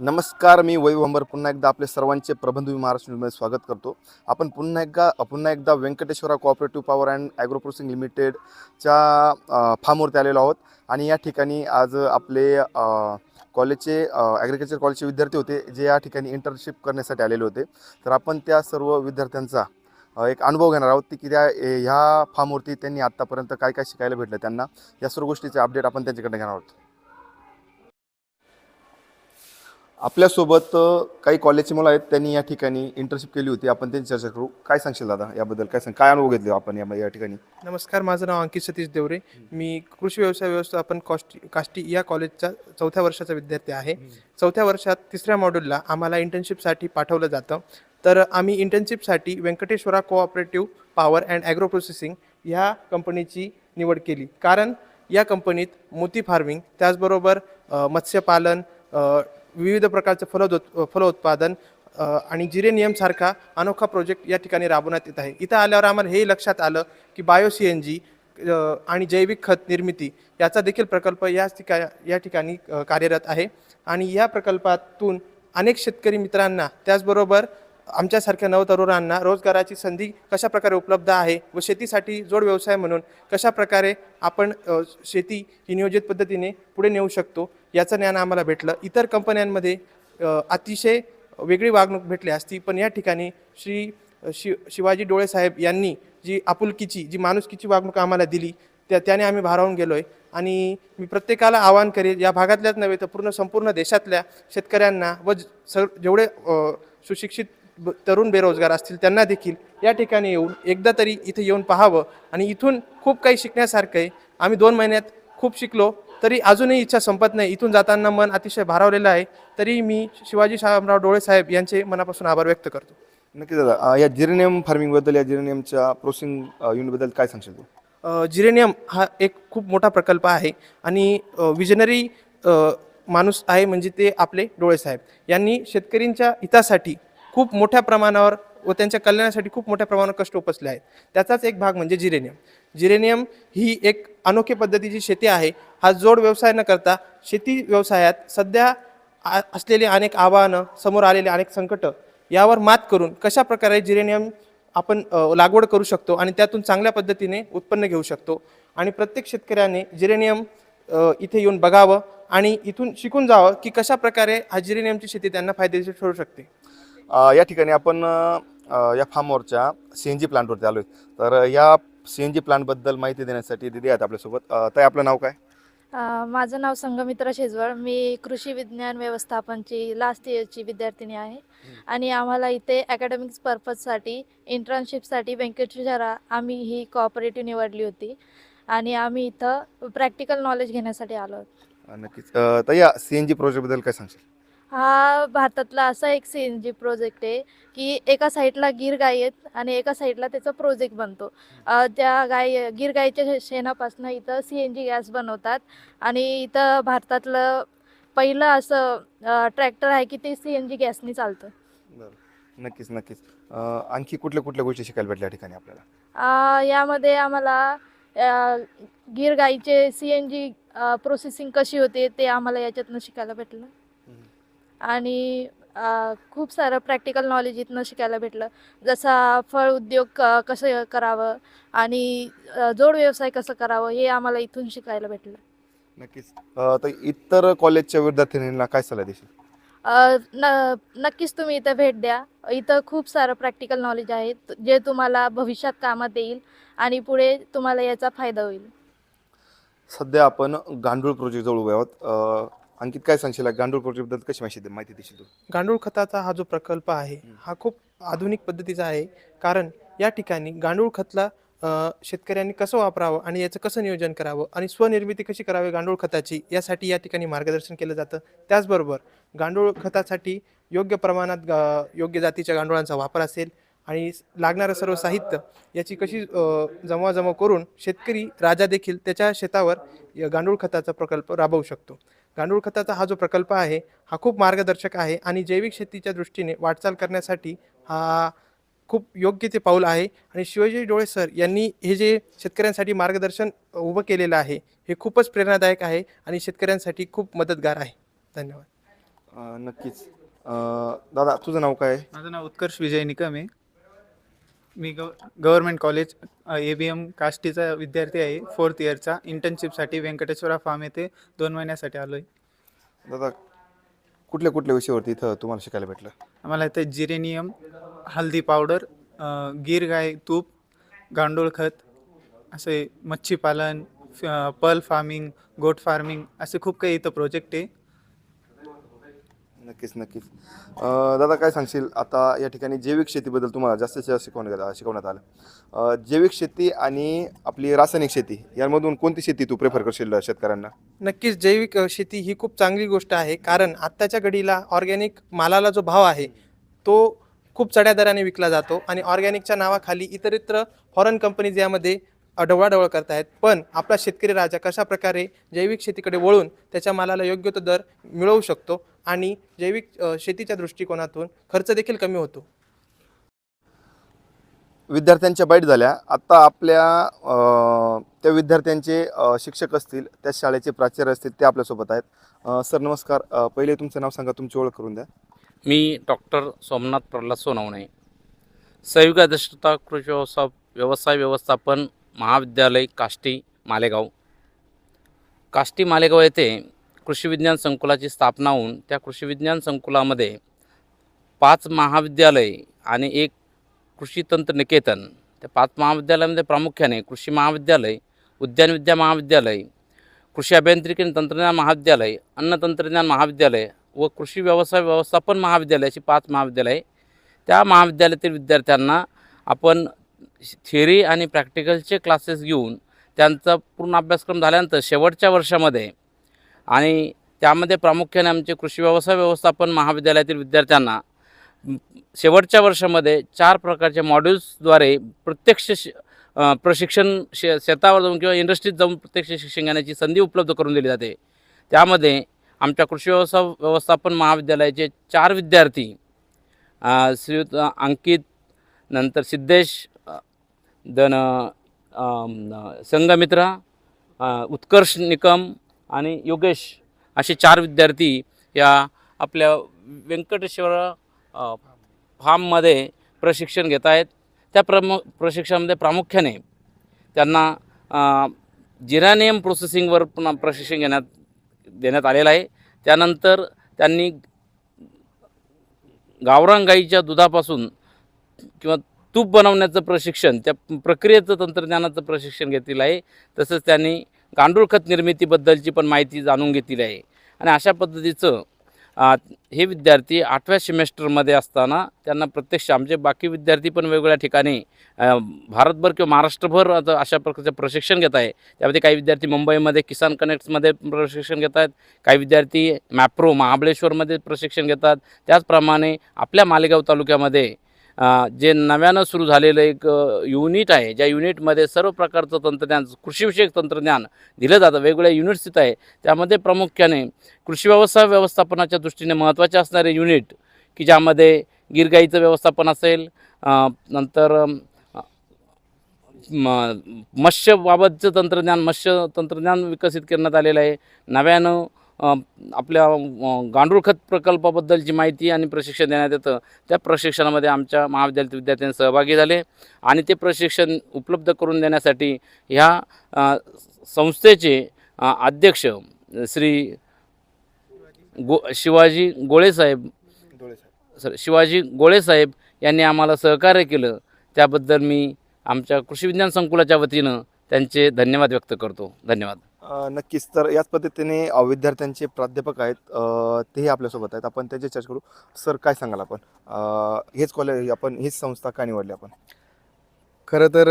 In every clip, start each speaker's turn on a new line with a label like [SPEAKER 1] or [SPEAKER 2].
[SPEAKER 1] नमस्कार मी वैभव अंबर. पुन्हा एकदा आपले सर्वांचे प्रबंध महाराष्ट्र न्यूजमध्ये स्वागत करतो. आपण पुन्हा एकदा पुन्हा एकदा Venkateshwara cooperative power and agro processing लिमिटेडच्या फार्मवरती आलेलो आहोत. आणि या ठिकाणी आज आपले कॉलेजचे ॲग्रिकल्चर कॉलेजचे विद्यार्थी होते जे या ठिकाणी इंटर्नशिप करण्यासाठी आलेले होते. तर आपण त्या सर्व विद्यार्थ्यांचा एक अनुभव घेणार आहोत की त्या ए- ह्या फार्मवरती त्यांनी आत्तापर्यंत काय काय शिकायला भेटलं त्यांना या सर्व गोष्टीचे अपडेट आपण त्यांच्याकडे घेणार आहोत. आपल्यासोबत काही कॉलेजची मुलं आहेत त्यांनी या ठिकाणी इंटर्नशिप केली होती. आपण त्यांची चर्चा करू. काय सांगशील दादा याबद्दल? काय सांग काय अनुभव घेतले आपण या या ठिकाणी?
[SPEAKER 2] नमस्कार माझं नाव अंकित सतीश देवरे. मी कृषी व्यवसाय व्यवस्थापन कॉस्टी काष्टी या कॉलेजचा चौथ्या वर्षाचा विद्यार्थी आहे. चौथ्या वर्षात तिसऱ्या मॉड्यूलला आम्हाला इंटर्नशिपसाठी पाठवलं जातं. तर आम्ही इंटर्नशिपसाठी Venkateshwara cooperative power and agro processing ह्या कंपनीची निवड केली. कारण या कंपनीत मोती फार्मिंग त्याचबरोबर मत्स्यपालन विविध प्रकारचं फलोद फलोत्पादन आणि जिरेनियमसारखा अनोखा प्रोजेक्ट या ठिकाणी राबवण्यात येत आहे. इथं आल्यावर आम्हाला हे लक्षात आलं की बायो सी एन जी आणि जैविक खत निर्मिती याचा देखील प्रकल्प याच ठिका या ठिकाणी कार्यरत आहे. आणि या प्रकल्पातून अनेक शेतकरी मित्रांना त्याचबरोबर आमच्यासारख्या नवतरुणांना रोजगाराची संधी कशा प्रकारे उपलब्ध आहे व शेतीसाठी जोड व्यवसाय म्हणून कशा प्रकारे आपण शेती ही नियोजित पद्धतीने पुढे नेऊ शकतो याचं ज्ञान आम्हाला भेटलं. इतर कंपन्यांमध्ये अतिशय वेगळी वागणूक भेटली असती पण या ठिकाणी श्री शि शिवाजी डोळे साहेब यांनी जी आपुलकीची जी माणुसकीची वागणूक आम्हाला दिली त्या त्याने आम्ही भारावून गेलो आहे आणि मी प्रत्येकाला आवाहन करेल या भागातल्याच नव्हे तर पूर्ण संपूर्ण देशातल्या शेतकऱ्यांना व स जेवढे सुशिक्षित ब- तरुण बेरोजगार असतील त्यांना देखील या ठिकाणी येऊन एकदा तरी इथे येऊन पाहावं. आणि इथून खूप काही शिकण्यासारखं आहे. आम्ही दोन महिन्यात खूप शिकलो तरी अजूनही इच्छा संपत नाही. इथून जाताना मन अतिशय भारावलेलं आहे. तरी मी शिवाजी शामराव डोळे साहेब यांचे मनापासून आभार व्यक्त करतो.
[SPEAKER 1] नक्की दादा या जिरेनियम फार्मिंगबद्दल या जिरेनियमच्या प्रोसेसिंग युनिटबद्दल काय सांगशील तू?
[SPEAKER 2] जिरेनियम हा एक खूप मोठा प्रकल्प आहे. आणि विजनरी माणूस आहे म्हणजे ते आपले डोळेसाहेब यांनी शेतकरींच्या हितासाठी खूप मोठ्या प्रमाणावर व त्यांच्या कल्याणासाठी खूप मोठ्या प्रमाणावर कष्ट उपसले आहेत. त्याचाच एक भाग म्हणजे जिरेनियम. जिरेनियम ही एक अनोखी पद्धतीची शेती आहे. हा जोड व्यवसाय न करता शेती व्यवसायात सध्या असलेली अनेक आव्हानं समोर आलेले अनेक संकट यावर मात करून कशा प्रकारे जिरेनियम आपण लागवड करू शकतो आणि त्यातून चांगल्या पद्धतीने उत्पन्न घेऊ शकतो. आणि प्रत्येक शेतकऱ्याने जिरेनियम इथे येऊन बघावं आणि इथून शिकून जावं की कशा प्रकारे हा जिरेनियमची शेती त्यांना फायदेशीर ठरू शकते.
[SPEAKER 1] या ठिकाणी आपण या फार्मवरच्या सी एन जी प्लांटवरती आलो आहे तर या सी एन जी प्लांटबद्दल माहिती देण्यासाठी दिदी आहेत आपल्यासोबत. ताई आपलं नाव काय?
[SPEAKER 3] माझं नाव संगमित्रा शेजवळ. मी कृषी विज्ञान व्यवस्थापनची लास्ट इयरची विद्यार्थिनी आहे. आणि आम्हाला इथे अकॅडमिक्स पर्पजसाठी इंटर्नशिपसाठी व्यंकटेश्वरा आम्ही ही कॉपरेटिव्ह निवडली होती. आणि आम्ही इथं प्रॅक्टिकल नॉलेज घेण्यासाठी आलो
[SPEAKER 1] नक्कीच. तर या सी एन जी प्रोजेक्टबद्दल काय सांगशील?
[SPEAKER 3] हा भारतातला असा एक सी एन जी प्रोजेक्ट आहे की एका साईडला गीर गाई आहेत आणि एका साईडला त्याचा प्रोजेक्ट बनतो. त्या गाय गीर गाईच्या शे- शेणापासून इथं सी एन जी गॅस बनवतात आणि इथं भारतातलं पहिलं असं ट्रॅक्टर आहे की ते सी एन जी गॅसनी चालतं.
[SPEAKER 1] नक्कीच नक्कीच. आणखी कुठल्या कुठल्या गोष्टी शिकायला भेटल्या ठिकाणी आपल्याला?
[SPEAKER 3] यामध्ये आम्हाला गीर गाईचे सी एन जी प्रोसेसिंग कशी होते ते आम्हाला याच्यातनं शिकायला भेटलं. आणि खूप सारं प्रॅक्टिकल नॉलेज इथनं शिकायला भेटलं. जसा फळ उद्योग क- कसं करावं आणि जोड व्यवसाय कसं करावं हे आम्हाला इथून शिकायला भेटलं.
[SPEAKER 1] नक्कीच. तर इतर कॉलेजच्या विद्यार्थ्यांना काय सल्ला देशील?
[SPEAKER 3] न नक्कीच तुम्ही इथं भेट द्या. इथं खूप सारं प्रॅक्टिकल नॉलेज आहे. जे तुम्हाला भविष्यात कामात येईल आणि पुढे तुम्हाला याचा फायदा होईल.
[SPEAKER 1] सध्या आपण गांडूळ प्रोजेक्ट जवळ उभे आहोत. अंकित काय सांगशील? गांडूळ प्रोजेक्टबद्दल कशी माहिती दे- माहिती देशील तू?
[SPEAKER 2] गांडूळ खताचा हा जो प्रकल्प आहे हा खूप आधुनिक पद्धतीचा आहे. कारण या ठिकाणी गांडूळ खतला शेतकऱ्यांनी कसं वापरावं आणि याचं कसं नियोजन करावं आणि स्वनिर्मिती कशी करावी गांडूळ खताची यासाठी या ठिकाणी मार्गदर्शन केलं जातं. त्याचबरोबर गांडूळ खतासाठी योग्य प्रमाणात योग्य जातीच्या गांडुळांचा वापर असेल आणि लागणारं सर्व साहित्य याची कशी जमवाजमव करून शेतकरी राजा देखील त्याच्या शेतावर या गांडूळ खताचा प्रकल्प राबवू शकतो. गांडूळ खताचा हा जो प्रकल्प आहे हा खूप मार्गदर्शक आहे आणि जैविक शेतीच्या दृष्टीने वाटचाल करण्यासाठी हा खूप योग्य ते पाऊल आहे. आणि शिवाजी डोळे सर यांनी हे जे शेतकऱ्यांसाठी मार्गदर्शन उभं केलेलं आहे हे खूपच प्रेरणादायक आहे आणि शेतकऱ्यांसाठी खूप मदतगार आहे. धन्यवाद.
[SPEAKER 1] नक्कीच. दादा तुझं नाव काय आहे?
[SPEAKER 4] माझं नाव उत्कर्ष विजय निकम आहे. मी gov government college A B M काष्टीचा विद्यार्थी आहे. फोर्थ इयरचा इंटर्नशिपसाठी व्यंकटेश्वरा फार्म येथे दोन महिन्यासाठी आलो आहे
[SPEAKER 1] दादा कुठल्या कुठल्या विषयावरती इथं तुम्हाला शिकायला भेटलं?
[SPEAKER 4] आम्हाला इथे जिरेनियम हल्दी पावडर अं, गीर गाय तूप गांडूळ खत असे मच्छीपालन फ- पर्ल फार्मिंग गोट फार्मिंग असे खूप काही इथं प्रोजेक्ट आहे.
[SPEAKER 1] नक्कीच नक्कीच. अं, दादा काय सांगशील? आता या ठिकाणी जैविक शेतीबद्दल तुम्हाला जास्तीत जास्त शिकवण्यात शिकवण्यात आलं. अं, जैविक शेती आणि आपली रासायनिक शेती यामधून कोणती शेती तू प्रेफर करशील शेतकऱ्यांना?
[SPEAKER 2] नक्कीच जैविक अ, शेती ही खूप चांगली गोष्ट आहे. कारण आत्ताच्या घडीला ऑर्गॅनिक मालाला जो भाव आहे तो खूप चढ्या दराने विकला जातो आणि ऑर्गॅनिकच्या नावाखाली इतरत्र फॉरेन कंपनीज यामध्ये अ, ढवळाढवळ करतायत पण आपला शेतकरी राजा कशा प्रकारे जैविक शेतीकडे वळून त्याच्या मालाला योग्य तो दर मिळवू शकतो? आणि जैविक शेतीच्या दृष्टिकोनातून खर्च देखील कमी होतो.
[SPEAKER 1] विद्यार्थ्यांच्या बाईट झाल्या. आत्ता आपल्या त्या विद्यार्थ्यांचे शिक्षक असतील त्या शाळेचे प्राचार्य असतील ते आपल्यासोबत आहेत. सर नमस्कार. पहिले तुमचं नाव सांगा तुमची ओळख करून द्या.
[SPEAKER 5] मी डॉक्टर सोमनाथ प्रल्हाद सोनवणे. संयुक्त अधिष्ठता कृषी व्यवसाय व्यवसाय व्यवस्थापन महाविद्यालय काष्टी मालेगाव. काष्टी मालेगाव येथे कृषी विज्ञान संकुलाची स्थापना होऊन त्या कृषी विज्ञान संकुलामध्ये पाच महाविद्यालय आणि एक कृषी तंत्र निकेतन. त्या पाच महाविद्यालयामध्ये प्रामुख्याने कृषी महाविद्यालय उद्यानविद्या महाविद्यालय कृषी अभियांत्रिकी आणि तंत्रज्ञान महाविद्यालय अन्न तंत्रज्ञान महाविद्यालय व कृषी व्यवसाय व्यवस्थापन महाविद्यालय अशी पाच महाविद्यालय त्या महाविद्यालयातील विद्यार्थ्यांना आपण थिअरी आणि प्रॅक्टिकलचे क्लासेस घेऊन त्यांचा पूर्ण अभ्यासक्रम झाल्यानंतर शेवटच्या वर्षामध्ये आणि त्यामध्ये प्रामुख्याने आमचे कृषी व्यवसाय व्यवस्थापन महाविद्यालयातील विद्यार्थ्यांना शेवटच्या वर्षामध्ये चार प्रकारच्या मॉड्यूल्सद्वारे प्रत्यक्ष श प्रशिक्षण शे शेतावर जाऊन किंवा इंडस्ट्रीत जाऊन प्रत्यक्ष शिक्षण घेण्याची संधी उपलब्ध करून दिली जाते. त्यामध्ये आमच्या कृषी व्यवसाय व्यवस्थापन महाविद्यालयाचे चार विद्यार्थी श्रीयुत अंकित नंतर सिद्धेश दन संघमित्रा उत्कर्ष निकम आणि योगेश असे चार विद्यार्थी या आपल्या व्यंकटेश्वर फार्ममध्ये प्रशिक्षण घेत आहेत. त्या प्रमु प्रशिक्षणामध्ये प्रामुख्याने त्यांना जिरानियम प्रोसेसिंगवर पुन्हा प्रशिक्षण घेण्यात देण्यात आलेलं आहे. त्यानंतर त्यांनी गावरान गाईच्या दुधापासून किंवा तूप बनवण्याचं प्रशिक्षण त्या प्रक्रियेचं तंत्रज्ञानाचं प्रशिक्षण घेतलेलं आहे. तसंच त्यांनी गांडूळ खत निर्मितीबद्दलची पण माहिती जाणून घेतली आहे. आणि अशा पद्धतीचं हे विद्यार्थी आठव्या सेमेस्टरमध्ये असताना त्यांना प्रत्यक्ष आमचे बाकी विद्यार्थी पण वेगवेगळ्या ठिकाणी भारतभर किंवा महाराष्ट्रभर आता अशा प्रकारचं प्रशिक्षण घेत आहे. त्यामध्ये काही विद्यार्थी मुंबईमध्ये किसान कनेक्ट्समध्ये प्रशिक्षण घेत आहेत. काही विद्यार्थी मॅप्रो महाबळेश्वरमध्ये प्रशिक्षण घेतात. त्याचप्रमाणे आपल्या मालेगाव तालुक्यामध्ये जे नव्यानं सुरू झालेलं एक युनिट आहे ज्या युनिटमध्ये सर्व प्रकारचं तंत्रज्ञान कृषीविषयक तंत्रज्ञान दिलं जातं वेगवेगळ्या युनिट्स तिथं आहे. त्यामध्ये प्रामुख्याने कृषी व्यवसाय व्यवस्थापनाच्या दृष्टीने महत्त्वाचे असणारे युनिट की ज्यामध्ये गिरगाईचं व्यवस्थापन असेल नंतर म मत्स्यबाबतचं तंत्रज्ञान मत्स्य तंत्रज्ञान विकसित करण्यात आलेलं आहे नव्यानं आपल्या गांडूळ खत प्रकल्पाबद्दलची माहिती आणि प्रशिक्षण देण्यात येतं. त्या प्रशिक्षणामध्ये आमच्या महाविद्यालयातील विद्यार्थ्यांनी सहभागी झाले आणि ते प्रशिक्षण उपलब्ध करून देण्यासाठी ह्या संस्थेचे अध्यक्ष श्री गो शिवाजी गोळेसाहेब सर शिवाजी गोळेसाहेब यांनी आम्हाला सहकार्य केलं. त्याबद्दल मी आमच्या कृषी विज्ञान संकुलाच्या वतीनं त्यांचे धन्यवाद व्यक्त करतो. धन्यवाद.
[SPEAKER 1] नक्कीच. तर याच पद्धतीने विद्यार्थ्यांचे प्राध्यापक आहेत तेही आपल्यासोबत आहेत. आपण त्यांची चर्चा करू. सर काय सांगाल आपण? हेच कॉलेज आपण हीच संस्था का निवडली आपण?
[SPEAKER 6] खरं तर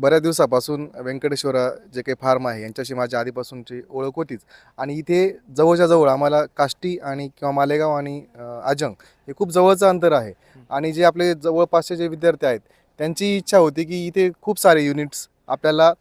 [SPEAKER 6] बऱ्याच दिवसापासून व्यंकटेश्वरा जे काही फार्म आहे यांच्याशी माझ्या आधीपासूनची ओळख होतीच. आणि इथे जवळच्या जवळ आम्हाला काष्टी आणि किंवा मालेगाव आणि आजंग हे खूप जवळचं अंतर आहे. आणि जे आपले जवळपासचे जे विद्यार्थी आहेत त्यांची इच्छा होती की इथे खूप सारे युनिट्स आपल्याला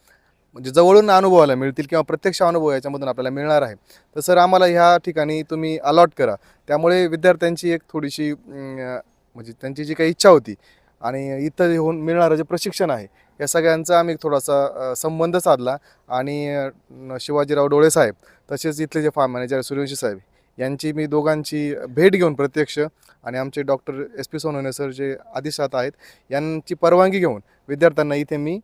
[SPEAKER 6] म्हणजे जवळून अनुभवायला मिळतील किंवा प्रत्यक्ष अनुभव याच्यामधून आपल्याला मिळणार आहे. तर सर आम्हाला ह्या ठिकाणी तुम्ही अलॉट करा. त्यामुळे विद्यार्थ्यांची एक थोडीशी म्हणजे त्यांची जी काही इच्छा होती आणि इथं होऊन मिळणारं जे प्रशिक्षण आहे या सगळ्यांचा आम्ही थोडासा संबंध साधला. आणि शिवाजीराव डोळे साहेब तसेच इथले जे फार्म मॅनेजर सूर्यवंशी साहेब यांची मी दोघांची भेट घेऊन प्रत्यक्ष आणि आमचे doctor S P Sonawane sir जे आदिशात आहेत यांची परवानगी घेऊन विद्यार्थ्यांना इथे मी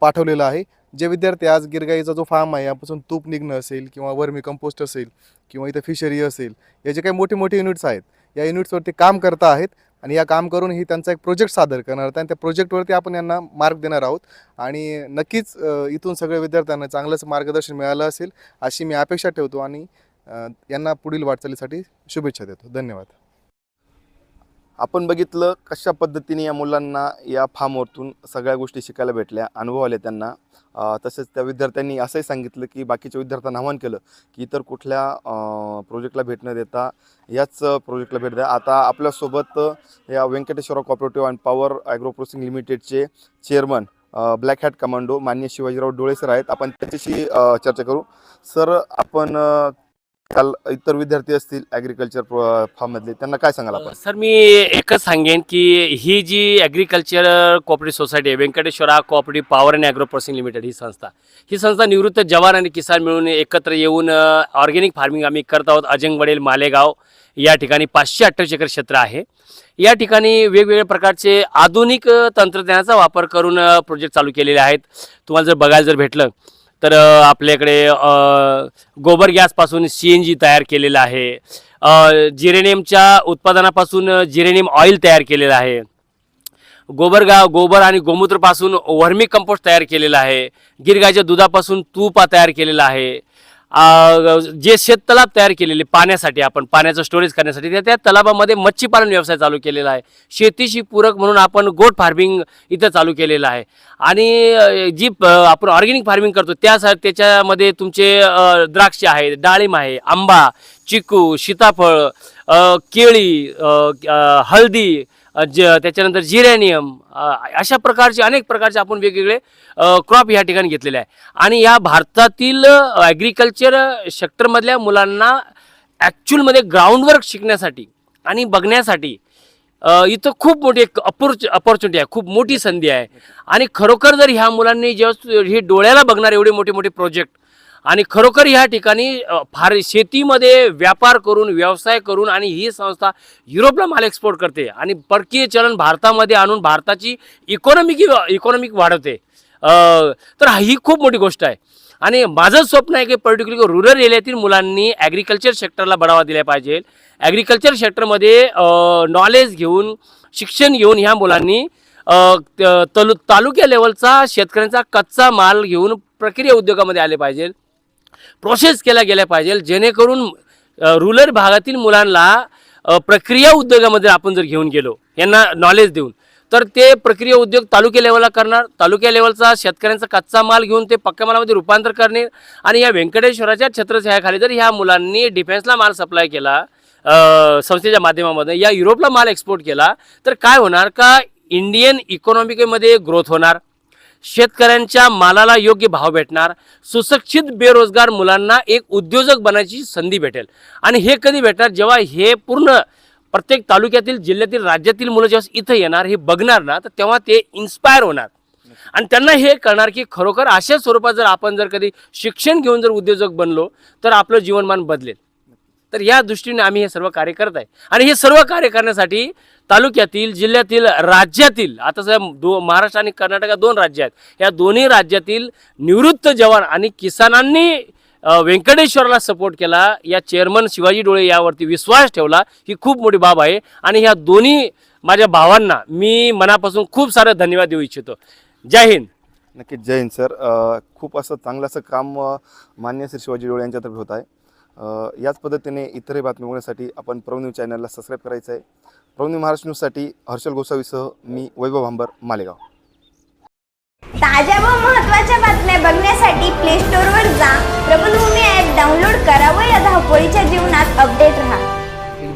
[SPEAKER 6] पाठवलेलं आहे. जे विद्यार्थी आज गिरगाईचा जो फार्म आहे यापासून तूप निघणं असेल किंवा वर्मी कंपोस्ट असेल किंवा इथं फिशरी असेल या जे काही मोठे मोठे युनिट्स आहेत. या युनिट्सवरती काम करता आहेत आणि या काम करून ही त्यांचा एक प्रोजेक्ट सादर करणार आहेत. आणि त्या प्रोजेक्टवरती आपण यांना मार्क देणार आहोत. आणि नक्कीच इथून सगळ्या विद्यार्थ्यांना चांगलंच मार्गदर्शन मिळालं असेल अशी मी अपेक्षा ठेवतो. आणि यांना पुढील वाटचालीसाठी शुभेच्छा देतो. धन्यवाद.
[SPEAKER 1] आपण बघितलं कशा पद्धतीने या मुलांना या फार्मवरतून सगळ्या गोष्टी शिकायला भेटल्या अनुभव आले त्यांना. तसेच त्या विद्यार्थ्यांनी असंही सांगितलं की बाकीच्या विद्यार्थ्यांना आव्हान केलं की इतर कुठल्या प्रोजेक्टला भेट न देता याच प्रोजेक्टला भेट द्या. आता आपल्यासोबत या Venkateshwara cooperative and power agro processing लिमिटेडचे चेअरमन ब्लॅक हॅट कमांडो मान्य शिवाजीराव डोळे सर आहेत. आपण त्याच्याशी चर्चा करू. सर आपण काल इतर विद्यार्थी असतील ॲग्रिकल्चर फार्ममधले त्यांना काय सांगाल आपण?
[SPEAKER 7] सर मी एकच सांगेन की ही जी ॲग्रिकल्चर कोऑपरेटिव्ह सोसायटी आहे Venkateshwara cooperative power and agro processing limited ही संस्था. ही संस्था निवृत्त जवान आणि किसान मिळून एकत्र येऊन ऑर्गॅनिक फार्मिंग आम्ही करत आहोत. अजंग वडेल मालेगाव या ठिकाणी पाचशे अठ्ठावीस एकर क्षेत्र आहे. या ठिकाणी वेगवेगळ्या प्रकारचे आधुनिक तंत्रज्ञानाचा वापर करून प्रोजेक्ट चालू केलेले आहेत. तुम्हाला जर बघायला जर भेटलं तर आपल्याकडे गोबर गॅसपासून सी एन जी तयार केलेलं आहे. जिरेनियमच्या उत्पादनापासून जिरेनियम ऑइल तयार केलेलं आहे. गोबर गा गोबर आणि गोमूत्रपासून वर्मी कंपोस्ट तयार केलेलं आहे. गिरगायच्या दुधापासून तूप तयार केलेला आहे. जे शेत तलाव तयार केलेले पाण्यासाठी आपण पाण्याचं स्टोरेज करण्यासाठी त्या त्या तलावामध्ये मच्छीपालन व्यवसाय चालू केलेला आहे. शेतीशी पूरक म्हणून आपण गोट फार्मिंग इथं चालू केलेलं आहे. आणि जी आपण ऑर्गॅनिक फार्मिंग करतो त्यासाठी त्याच्यामध्ये तुमचे द्राक्ष आहेत डाळिंब आहे आंबा चिकू सीताफळ केळी हळदी ज त्याच्यानंतर जिरॅनियम अशा प्रकारचे अनेक प्रकारचे आपण वेगवेगळे क्रॉप या ठिकाणी घेतलेले आहे. आणि या भारतातील ॲग्रिकल्चर सेक्टरमधल्या मुलांना ॲक्च्युअलमध्ये ग्राउंडवर्क शिकण्यासाठी आणि बघण्यासाठी इथं खूप मोठी एक अपॉर्च अपॉर्च्युनिटी आहे खूप मोठी संधी आहे. आणि खरोखर जर ह्या मुलांनी जेव्हा हे डोळ्याला बघणार एवढे मोठे मोठे प्रोजेक्ट आणि खरोखर ह्या ठिकाणी फार शेतीमध्ये व्यापार करून व्यवसाय करून आणि ही संस्था युरोपला माल एक्सपोर्ट करते आणि परकीय चलन भारतामध्ये आणून भारताची इकॉनॉमिक इकॉनॉमिक वाढवते. तर ही खूप मोठी गोष्ट आहे. आणि माझं स्वप्न आहे की पर्टिक्युलर रुरल एरियातील मुलांनी ॲग्रिकल्चर सेक्टरला बढावा दिला पाहिजे. ॲग्रिकल्चर सेक्टरमध्ये नॉलेज घेऊन शिक्षण घेऊन ह्या मुलांनी त- तलु तालुक्या लेवलचा शेतकऱ्यांचा कच्चा माल घेऊन प्रक्रिया उद्योगामध्ये आले पाहिजे. प्रोसेस केल्या गेल्या पाहिजे. जेणेकरून रुरल भागातील मुलांना प्रक्रिया उद्योगामध्ये आपण जर घेऊन गेलो यांना नॉलेज देऊन तर ते प्रक्रिया उद्योग तालुक्या लेवलला करणार. तालुक्या लेवलचा शेतकऱ्यांचा कच्चा माल घेऊन ते पक्क्या मालामध्ये रूपांतर करणे आणि या व्यंकटेश्वराच्या छत्रछायाखाली जर ह्या मुलांनी डिफेन्सला माल सप्लाय केला संस्थेच्या माध्यमामध्ये या युरोपला माल एक्सपोर्ट केला तर काय होणार का? इंडियन इकॉनॉमिकमध्ये ग्रोथ होणार. शेतकऱ्यांच्या मालाला योग्य भाव भेटणार सुशिक्षित बेरोजगार मुलांना एक उद्योजक बनायची संधी भेटेल. आणि हे कधी भेटणार? जेव्हा हे पूर्ण प्रत्येक तालुक्यातील जिल्ह्यातील राज्यातील मुलं जेव्हा इथं येणार हे बघणार ना तर तेव्हा ते इन्स्पायर होणार. आणि त्यांना हे कळणार की खरोखर अशा स्वरूपात जर आपण जर कधी शिक्षण घेऊन जर उद्योजक बनलो तर आपलं जीवनमान बदलेल. तर या दृष्टीने आम्ही हे सर्व कार्य करत आहे. आणि हे सर्व कार्य करण्यासाठी तालुक्यातील जिल्ह्यातील राज्यातील आता सध्या दो महाराष्ट्र आणि कर्नाटक दोन राज्य आहेत. या दोन्ही राज्यातील निवृत्त जवान आणि किसानांनी व्यंकटेश्वरला सपोर्ट केला. या चेअरमन शिवाजी डोळे यावरती विश्वास ठेवला. ही खूप मोठी बाब आहे. आणि ह्या दोन्ही माझ्या भावांना मी मनापासून खूप सारे धन्यवाद देऊ इच्छितो. जय हिंद.
[SPEAKER 1] नक्कीच जय हिंद सर. खूप असं चांगलं असं काम मान्य श्री शिवाजी डोळे यांच्यातर्फे होत आहे. याच पद्धतीने इतरही बातमी बघण्यासाठी आपण प्रव न्यूज चॅनलला सबस्क्राईब करायचं आहे. प्रव महाराष्ट्र न्यूजसाठी हर्षल गोसावीसह मी वैभव भांबर मालेगाव.
[SPEAKER 8] ताज्या व महत्त्वाच्या बातम्या बघण्यासाठी प्ले स्टोअरवर जा. प्रबलभूमी ॲप डाउनलोड करा व या धावपळीच्या जीवनात अपडेट राहा.